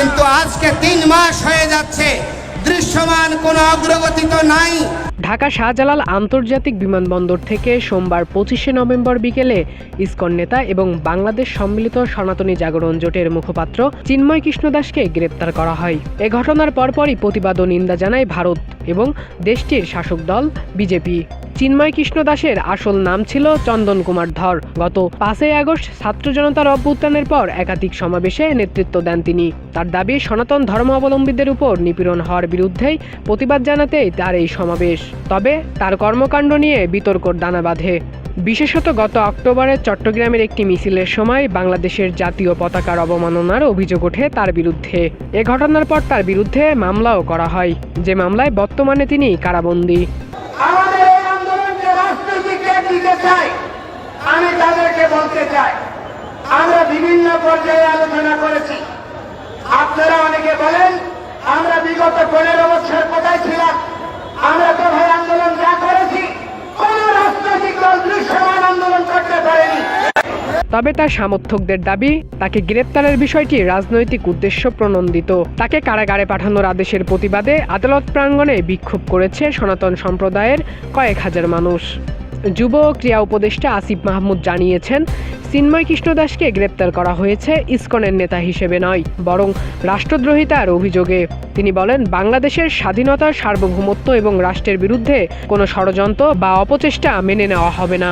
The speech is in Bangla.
কিন্তু আজকে তিন মাস হয়ে যাচ্ছে। দৃশ্যমান কোনো অগ্রগতি তো নাই। ঢাকা শাহজালাল আন্তর্জাতিক বিমানবন্দর থেকে সোমবার পঁচিশে নভেম্বর বিকেলে ইসকন নেতা এবং বাংলাদেশ সম্মিলিত সনাতনী জাগরণ জোটের মুখপাত্র চিন্ময় কৃষ্ণ দাসকে গ্রেপ্তার করা হয়। এ ঘটনার পরপরই প্রতিবাদ ও নিন্দা জানায় ভারত এবং দেশটির শাসক দল, বিজেপি। চিন্ময় কৃষ্ণ দাসের আসল নাম ছিল চন্দন কুমার ধর। গত পাঁচই আগস্ট ছাত্র জনতার অভ্যুত্থানের পর একাধিক সমাবেশে নেতৃত্ব দেন তিনি। তার দাবি, সনাতন ধর্মাবলম্বীদের উপর নিপীড়ন হওয়ার বিরুদ্ধেই প্রতিবাদ জানাতেই তার এই সমাবেশ। তবে তার কর্মকাণ্ড নিয়ে বিতর্কর দানা বাঁধে। বিশেষত গত অক্টোবরে চট্টগ্রামের একটি মিছিলের সময় বাংলাদেশের জাতীয় পতাকার অবমাননার অভিযোগ ওঠে তার বিরুদ্ধে। এ ঘটনার পর তার বিরুদ্ধে মামলাও করা হয়। যে মামলায় বর্তমানে তিনি কারাবন্দী। বিগত পনেরো বছর কোথায় ছিলাম? আমরা তো ভাই আন্দোলন যা করেছি, কোন রাজনৈতিক দল দৃশ্যমান আন্দোলন করতে পারেনি। তবে তার সমর্থকদের দাবি, তাকে গ্রেপ্তারের বিষয়টি রাজনৈতিক উদ্দেশ্য প্রণন্দিত। তাকে কারাগারে পাঠানোর আদেশের প্রতিবাদে আদালত প্রাঙ্গণে বিক্ষোভ করেছে সনাতন সম্প্রদায়ের কয়েক হাজার মানুষ। যুব ক্রিয়া উপদেষ্টা আসিফ মাহমুদ জানিয়েছেন চিন্ময় কৃষ্ণ দাসকে গ্রেপ্তার করা হয়েছে ইসকনের নেতা হিসেবে নয়, বরং রাষ্ট্রদ্রোহিতার অভিযোগে। তিনি বলেন, বাংলাদেশের স্বাধীনতা সার্বভৌমত্ব এবং রাষ্ট্রের বিরুদ্ধে কোনো ষড়যন্ত্র বা অপচেষ্টা মেনে নেওয়া হবে না।